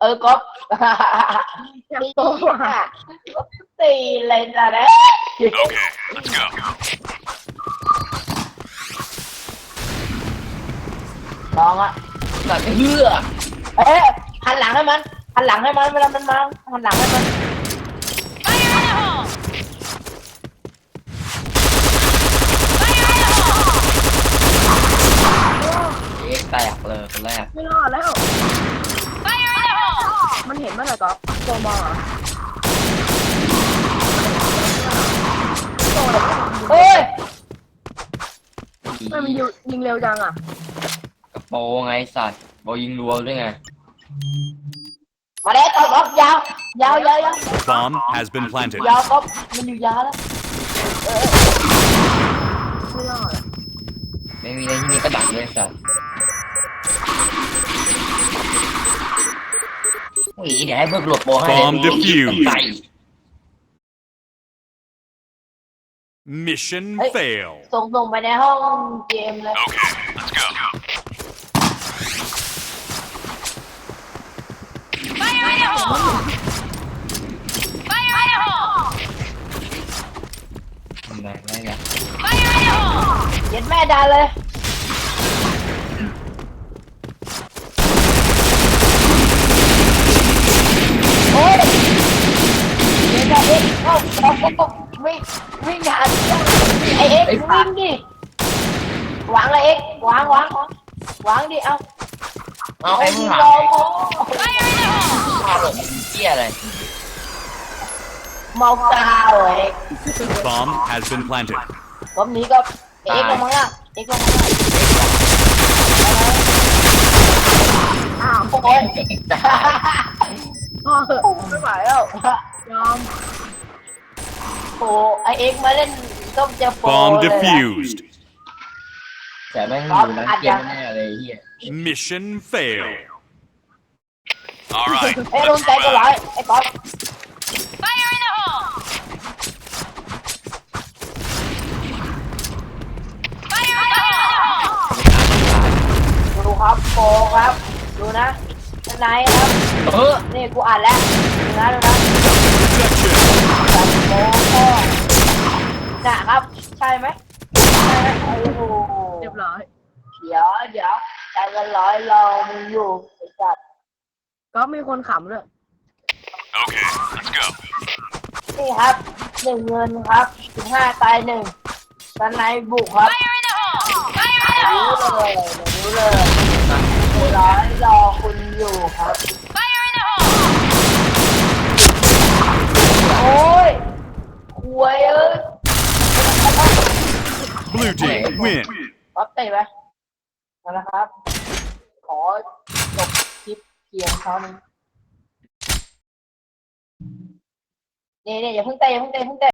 เออก๊อฟอยากโตอะตีเลยนะนะ Okay, let's go. น้องอะแบบเหือเอ๊ะหันหลังให้มัน หันหลังให้มันเวลามันมาหันหลังให้มัน Fire in the hole! เอ๊ะแตกเลยคนแรก ไม่รอดแล้ว Fire in the hole! มันเห็นเมื่อไหร่ก็โตมองเหรอโตเลยเฮ้ยทำไมมันยิงยิงเร็วจังอะกระโปรงไงสัตว์โบยิงรัวด้วยไง มาเลยต่อก๊อฟยาวยาวยาวยาว Bomb has been planted. ยาวก๊อฟมันอยู่ยาวแล้วไม่รอดอะไม่มีอะไรที่นี่ก็ดักด้วยสัตว์ อ้ยเดี๋ยวให้เบิกหลบโปรให้ Bomb defused ใส่ Mission fail. ส่งส่งไปในห้องเกมเลย Okay, let's go. Fire in the hole! Fire in the hole! ทำไงไม่ไง Fire in the hole! เย็ดแม่ดันเลยโอ้ย เดี๋ยวจะเอ็กเข้าเข้าเข้าวิ่งวิ่งหาไอเอ็กวิ่งดิวางเลยเอ็กวางวางวางวางดิเอาเอาไอ้มึงหาลไอ้โม Fire in the hole! มาหลบเหี้ยอะไรเมากาวเอ็ก Bomb has been planted. ผมนี้ก็เอ็กลงมาละเอ็กลงมาละอ้าวโอ้ยพอเหอะไม่ไหวแล้ว ยอมโอ้ไอเอ็กมาเล่นก็จะโปร Bomb เลยนะ defused. แต่แม่งอยู่ร้านเกมแน่ๆเลยเหี้ย Mission fail. All right, ไอ้ยลุงใจก็ร้อยไอ้ก๊อฟ Fire in the hole! Fire in the hole! ดูครับโปรครับ ดูนะข้างในครับ เออ นี่กูอ่านแล้วดูนะดูนะ protection. จัดโปรพ่อนะครับ ใช่ไหมใช่ไหมโอ้โหเรียบร้อย เดี๋ยวเดี๋ยวใจกันร้อยรอมึงอยู่ไอ้จัดก็มีคนขำด้วย Okay, let's go. นี่ครับหนึ่งเงินครับสิบห้าตายหนึ่งด้านในบุกครับ Fire in the hole! Fire in the รู้ hole! เลยรู้เลยร้อยรอคุณอยู่ครับ Fire in the hole! โอ้ยหวยเอ้ย Blue team win. ป๊อปเตะไหมมาแล้วครับ ขอจบคลิปเพียงเท่านี้นี่นี่อย่าเพิ่งเตะอย่าเพิ่งเตะอย่าเพิ่งเตะ